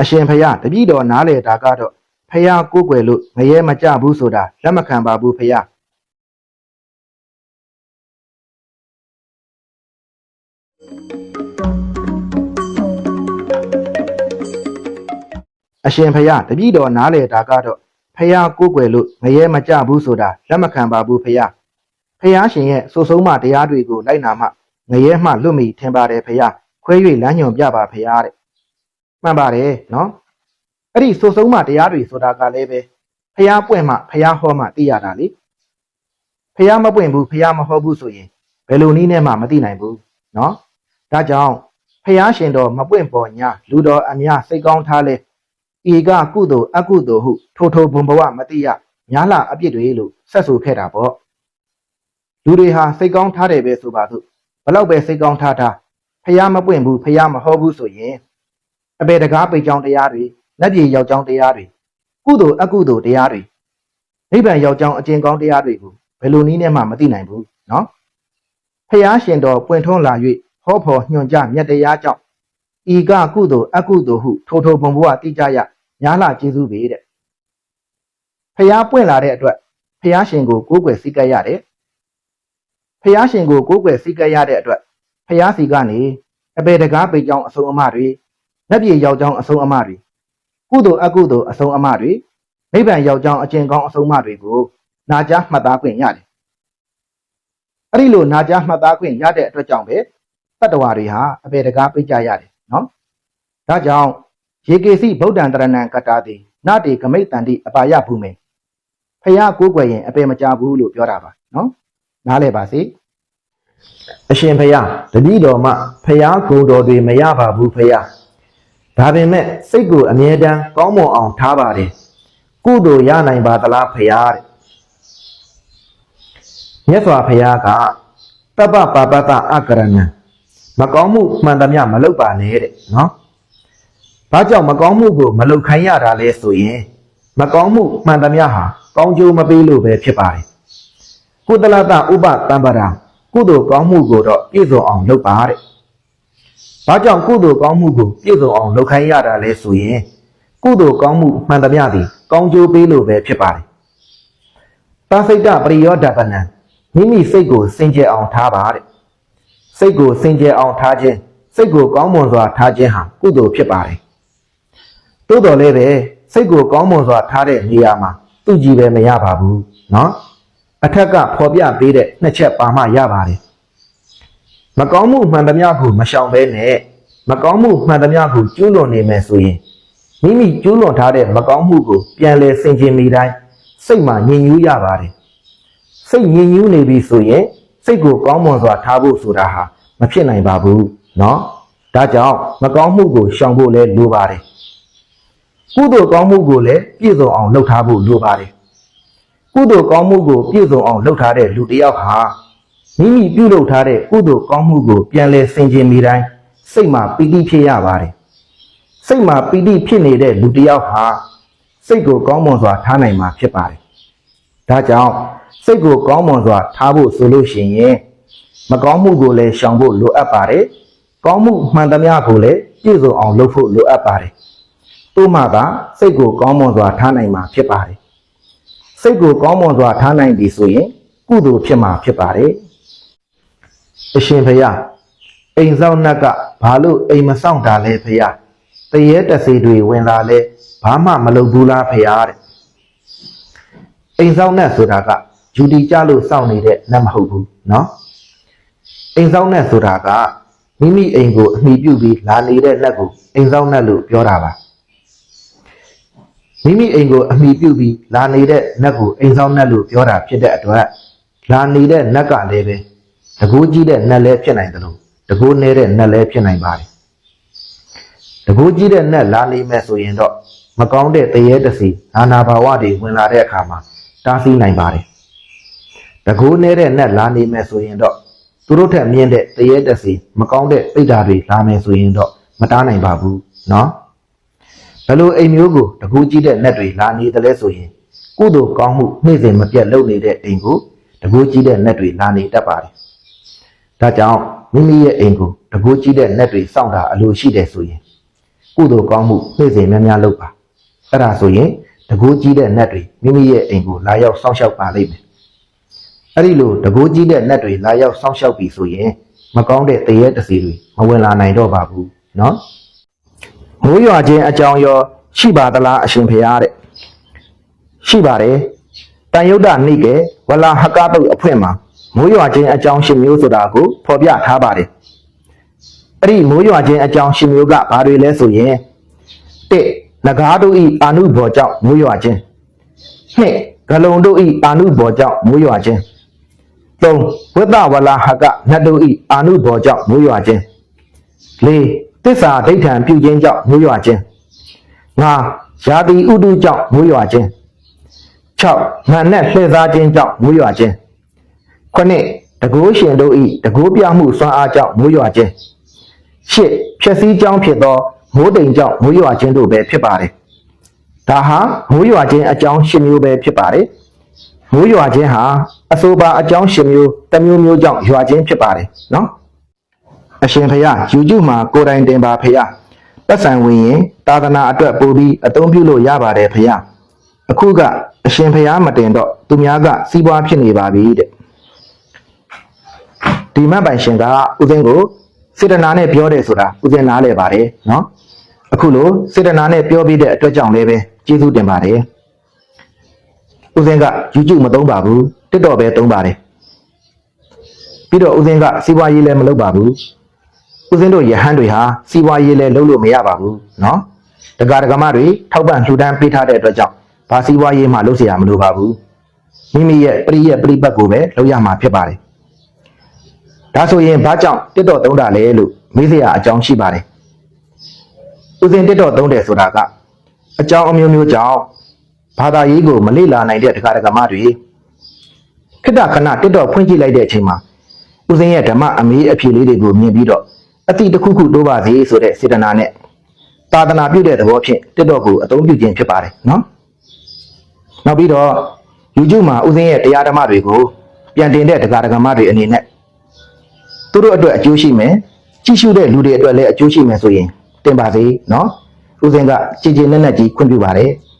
အရှင်ဖယားတပည့်တော်နားလေတာကတော့ဖယားကိုးကွယ်လို့ငရဲမကြဘူးဆိုတာလက်မခံပါဘူးဖယားအရှင်ဖယားတပည့်တော်နားလေတာကတော့ဖယားကိုးကွယ်လို့ငရဲမကြဘူးဆိုတာလက်မခံပါဘူးဖယားဖယားရှင်ရဲ့ဆိုဆုံးမတရားတွေကိုလိုက်နာမှငရဲမှလွတ်မိထင်ပါတယ်ဖယားခွဲ၍လမ်းညွန်ပြပါဖယားတဲ့ မှန်ပါတယ်နော်အဲ့ဒီဆိုဆုံးမတရားတွေဆိုတာကလည်းပဲဖျားပွင့်မှဖျားဟောမှသိရတာလေဖျားမပွင့်ဘူးဖျားမဟောဘူးဆိုရင်ဘယ်လိုနည်းနဲ့မှမသိနိုင်ဘူးနော်ဒါကြောင့်ဖျားရှင်တော်မပွင့်ပေါ်ညာလူတော်အများစိတ်ကောင်းထားလဲဤကကုသိုလ်အကုသိုလ်ဟုထိုထိုဘုံဘဝမတိရညာလာအပြစ်တွေလို့ဆက်ဆိုခဲ့တာပေါ့လူတွေဟာစိတ်ကောင်းထားတယ်ပဲဆိုပါစို့ဘလောက်ပဲစိတ်ကောင်းထားထားဖျားမပွင့်ဘူးဖျားမဟောဘူးဆိုရင် အပေတကားပိတ်ကြောင်းတရားတွေလက်ပြေရောက်ကြောင်းတရားတွေကုသိုလ်အကုသိုလ်တရားတွေနိဗ္ဗာန်ရောက်ကြောင်းအကျင့်ကောင်းတရားတွေကိုဘယ်လိုနည်းနဲ့မှမသိနိုင်ဘူးနော်ဖျားရှင်တော်ပွင့်ထွန်းလာ၍ဟောဖို့ညွှန်ကြမြတ်တရားကြောင့်ဤကကုသိုလ်အကုသိုလ်ဟုထိုထိုဘုံဘုရားတိကြရညာလာကျေးဇူးပဲတဲ့ဖျားပွင့်လာတဲ့အတွက်ဖျားရှင်ကိုကိုးကွယ်စိတ်ကပ်ရတယ်ဖျားရှင်ကိုကိုးကွယ်စိတ်ကပ်ရတဲ့အတွက်ဖျားစီကနေအပေတကားပေကြောင်းအဆုံးအမတွေ လက်ပြေရောက်ကြောင်းအစုံအမတွေကုသိုလ်အကုသိုလ်အဆုံးအမတွေနိဗ္ဗာန်ရောက်ကြောင်းအကျင့်ကောင်းအဆုံးအမတွေကိုနာကြားမှတ်သားခွင့်ရတယ်။အဲ့ဒီလိုနာကြားမှတ်သားခွင့်ရတဲ့အတွက်ကြောင့်ပဲတတ္တဝါတွေဟာအပေတကားပိတ်ကြရတယ်နော်။ဒါကြောင့်ရေကေစီဗုဒ္ဓံတရဏံကတ္တာတိနတေကမိတ်တန္တိအပါယဘူမေဖះကိုးကွယ်ရင်အပေမကြဘူးလို့ပြောတာပါနော်။နားလဲပါစေ။အရှင်ဖះတတိတော်မှဖះကိုယ်တော်တွေမရပါဘူးဖះ ဒါပေမဲ့စိတ်ကိုအမြဲတမ်းကောင်းမွန်အောင်ထားပါတယ်ကုသိုလ်ရနိုင်ပါသလားဖရာတဲ့မြတ်စွာဘုရားကတပ္ပပါပတ္တအကရဏံမကောင်းမှုမှန်သမျှမလုပ်ပါနဲ့တဲ့နော်ဘာကြောင့်မကောင်းမှုကိုမလုပ်ခိုင်းရတာလဲဆိုရင်မကောင်းမှုမှန်သမျှဟာကောင်းကျိုးမပေးလို့ပဲဖြစ်ပါတယ်ကုသလတဥပတံပရာကုသိုလ်ကောင်းမှုကိုတော့ပြည့်စုံအောင်လုပ်ပါတဲ့။ ဘာကြောင့်ကုသိုလ်ကောင်းမှုကိုပြည့်စုံအောင်လုပ်ခိုင်းရတာလဲဆိုရင်ကုသိုလ်ကောင်းမှုမှန်သမျှသည်ကောင်းကျိုးပေးလို့ပဲဖြစ်ပါတယ်။သာစိတ်တပရိယောဒပနံမိမိစိတ်ကိုစင်ကြယ်အောင်ထားပါတဲ့။စိတ်ကိုစင်ကြယ်အောင်ထားခြင်းစိတ်ကိုကောင်းမွန်စွာထားခြင်းဟာကုသိုလ်ဖြစ်ပါတယ်။သို့တော်လည်းပဲစိတ်ကိုကောင်းမွန်စွာထားတဲ့နေရာမှာသူ့ကြည့်ပဲမရပါဘူးနော်။အထက်ကဖော်ပြပေးတဲ့နှစ်ချက်ပါမှရပါတယ်။ မကောင်းမှုမှန်သမျှကိုမရှောင်ဘဲနဲ့မကောင်းမှုမှန်သမျှကိုကျူးလွန်နေမယ်ဆိုရင်မိမိကျူးလွန်ထားတဲ့မကောင်းမှုကိုပြန်လဲဆင်ခြင်မိတိုင်းစိတ်မှာညင်ညူးရပါတယ်စိတ်ညင်ညူးနေပြီဆိုရင်စိတ်ကိုကောင်းမွန်စွာထားဖို့ဆိုတာဟာမဖြစ်နိုင်ပါဘူးเนาะဒါကြောင့်မကောင်းမှုကိုရှောင်ဖို့လဲလိုပါတယ်ကုသိုလ်ကောင်းမှုကိုလည်းပြည့်စုံအောင်လုပ်ထားဖို့လိုပါတယ်ကုသိုလ်ကောင်းမှုကိုပြည့်စုံအောင်လုပ်ထားတဲ့လူတစ်ယောက်ဟာ မိမိပြုလုပ်ထားတဲ့ကုသိုလ်ကောင်းမှုကိုပြန်လဲဆင်ခြင်မိတိုင်းစိတ်မှာပီတိဖြစ်ရပါတယ်။စိတ်မှာပီတိဖြစ်နေတဲ့လူတစ်ယောက်ဟာစိတ်ကိုကောင်းမွန်စွာထားနိုင်မှာဖြစ်ပါတယ်။ဒါကြောင့်စိတ်ကိုကောင်းမွန်စွာထားဖို့ဆိုလို့ရှိရင်မကောင်းမှုကိုလည်းရှောင်ဖို့လိုအပ်ပါတယ်။ကောင်းမှုမှန်သမျှကိုလည်းပြည့်စုံအောင်လုပ်ဖို့လိုအပ်ပါတယ်။သို့မှသာစိတ်ကိုကောင်းမွန်စွာထားနိုင်မှာဖြစ်ပါတယ်။စိတ်ကိုကောင်းမွန်စွာထားနိုင်ပြီဆိုရင်ကုသိုလ်ဖြစ်မှာဖြစ်ပါတယ်။ အရှင်ဖယားအိမ်ဆောင်နှက်ကဘာလို့အိမ်မဆောင်တာလဲဖယားတရေတစီတွေဝင်လာလဲဘာမှမလုပ်ဘူးလားဖယားတဲ့အိမ်ဆောင်နှက်ဆိုတာကယူတီကြလို့စောင့်နေတဲ့နှက်မဟုတ်ဘူးเนาะအိမ်ဆောင်နှက်ဆိုတာကမိမိအိမ်ကိုအမိပြုပြီးလာနေတဲ့နှက်ကိုအိမ်ဆောင်နှက်လို့ပြောတာပါမိမိအိမ်ကိုအမိပြုပြီးလာနေတဲ့နှက်ကိုအိမ်ဆောင်နှက်လို့ပြောတာဖြစ်တဲ့အတွက်လာနေတဲ့နှက်ကလည်းပဲ တကူကြီးတဲ့နတ်လည်းဖြစ်နိုင်တယ်လို့တကူနေတဲ့နတ်လည်းဖြစ်နိုင်ပါတယ်တကူကြီးတဲ့နတ်လာနေမဲ့ဆိုရင်တော့မကောင်းတဲ့တရေတစီနာနာဘာဝတွေဝင်လာတဲ့အခါမှာတားဆီးနိုင်ပါတယ်တကူနေတဲ့နတ်လာနေမဲ့ဆိုရင်တော့သူတို့ထက်မြင့်တဲ့တရေတစီမကောင်းတဲ့ပိဋ္ဌာတွေလာမယ်ဆိုရင်တော့မတားနိုင်ပါဘူးเนาะဘယ်လိုအိမ်မျိုးကိုတကူကြီးတဲ့နတ်တွေလာနေတယ်လဲဆိုရင်ကုသိုလ်ကောင်းမှုနေ့စဉ်မပြတ်လုပ်နေတဲ့အိမ်ကိုတကူကြီးတဲ့နတ်တွေလာနေတတ်ပါတယ် ဒါကြောင့်မိမိရဲ့အိမ်ကိုတကူကြီးတဲ့နက်တွေစောင့်တာအလိုရှိတယ်ဆိုရင် ကုသိုလ်ကောင်းမှုနေ့စဉ်များများလုပ်ပါအဲ့ဒါဆိုရင်တကူကြီးတဲ့နတ်တွေမိမိရဲ့အိမ်ကိုလာရောက်စောင့်ရှောက်ပါလိမ့်မယ်အဲ့ဒီလိုတကူကြီးတဲ့နတ်တွေလာရောက်စောင့်ရှောက်ပြီဆိုရင်မကောင်းတဲ့တရေတစီတွေမဝင်လာနိုင်တော့ပါဘူးเนาะမိုးရွာခြင်းအကြောင်းရောရှိပါသလားအရှင်ဖရာတဲ့ရှိပါတယ်တန်ယုဒ္ဓနိကေဝလာဟကတုတ်အဖွင့်မှာ မိုးရွာခြင်းအကြောင်းရှင်မျိုးဆိုတာကိုဖော်ပြထားပါတယ်အဲ့ဒီမိုးရွာခြင်းအကြောင်းရှင်မျိုးကဘာတွေလဲဆိုရင်တစ်နဂါးတို့ဤအာနုဘော်ကြောင့်မိုးရွာခြင်းနှစ်ဂလုံတို့ဤအာနုဘော်ကြောင့်မိုးရွာခြင်းသုံးဝိတ္တဝလာဟကနတ်တို့ဤအာနုဘော်ကြောင့်မိုးရွာခြင်းလေးတစ္ဆာဒိဋ္ဌံပြုခြင်းကြောင့်မိုးရွာခြင်းငါယာတိဥတုကြောင့်မိုးရွာခြင်း6မာနဲ့လှည့်စားခြင်းကြောင့်မိုးရွာခြင်း ခုနှစ်တကိုးရှင်တို့ဤတကိုးပြမှုစွမ်းအားကြောင့်မိုးရွာခြင်းရှစ်ဖြည့်စည်းကြောင်းဖြစ်သောမိုးတိမ်ကြောင့်မိုးရွာခြင်းတို့ပဲဖြစ်ပါတယ်။ဒါဟာမိုးရွာခြင်းအကြောင်းရှင်းမျိုးပဲဖြစ်ပါတယ်။မိုးရွာခြင်းဟာအဆိုပါအကြောင်းရှင်းမျိုးတစ်မျိုးမျိုးကြောင့်ရွာခြင်းဖြစ်ပါတယ်နော်။အရှင်ဖယားယူကျုမှာကိုယ်တိုင်တင်ပါဖယားပတ်စံဝင်ရင်သာသနာအတွက်ပို့ပြီးအသုံးပြုလို့ရပါတယ်ဖယား။အခုကအရှင်ဖယားမတင်တော့သူများကစီးပွားဖြစ်နေပါပြီတဲ့။ ဒီမတ်ပိုင်ရှင်ကဦးစင်းကိုစေတနာနဲ့ပြောတယ်ဆိုတာဦးစင်းနားလဲပါတယ်နော်အခုလိုစေတနာနဲ့ပြောပြီးတဲ့အတွက်ကြောင့်လည်းပဲကျေးဇူးတင်ပါတယ်ဦးစင်းက YouTube မသုံးပါဘူး TikTok ပဲသုံးပါတယ်ပြီးတော့ဦးစင်းကစီးပွားရေးလည်းမလုပ်ပါဘူးဦးစင်းတို့ယဟန်တွေဟာစီးပွားရေးလည်းလုပ်လို့မရပါဘူးနော်တက္ကရာကမတွေထောက်ပံ့လှူဒန်းပေးထားတဲ့အတွက်ကြောင့်ဘာစီးပွားရေးမှလုပ်เสียရမလိုပါဘူးမိမိရဲ့ပရိယက်ပရိပတ်ကိုပဲလုပ်ရမှာဖြစ်ပါတယ် ဒါဆိုရင်ဘာကြောင့်တစ်တော်သုံးတာလဲလို့မေးစရာအကြောင်းရှိပါတယ်။ဦးစင်တစ်တော်သုံးတယ်ဆိုတာကအကြောင်းအမျိုးမျိုးကြောင့်ဘာသာရေးကိုမလေ့လာနိုင်တဲ့တရားဓမ္မတွေခိတ္တခဏတစ်တော်ဖွင့်ကြည့်လိုက်တဲ့အချိန်မှာဦးစင်ရဲ့ဓမ္မအမေးအဖြေလေးတွေကိုမြင်ပြီးတော့အတိတစ်ခုခုတိုးပါစေဆိုတဲ့စေတနာနဲ့သာသနာပြုတဲ့သဘောဖြင့်တစ်တော်ကိုအသုံးပြုခြင်းဖြစ်ပါတယ်နော်။နောက်ပြီးတော့ YouTube မှာဦးစင်ရဲ့တရားဓမ္မတွေကိုပြန်တင်တဲ့တရားဓမ္မတွေအနေနဲ့ သူတို့အတွက်အကျိုးရှိမယ်ကြည့်ရှုတဲ့လူတွေအတွက်လည်းအကျိုးရှိမယ်ဆိုရင်တင်ပါစေနော်ဦးစင်ကကြည်ကြည်နက်နက်ကြီးခွင့်ပြုပါတယ်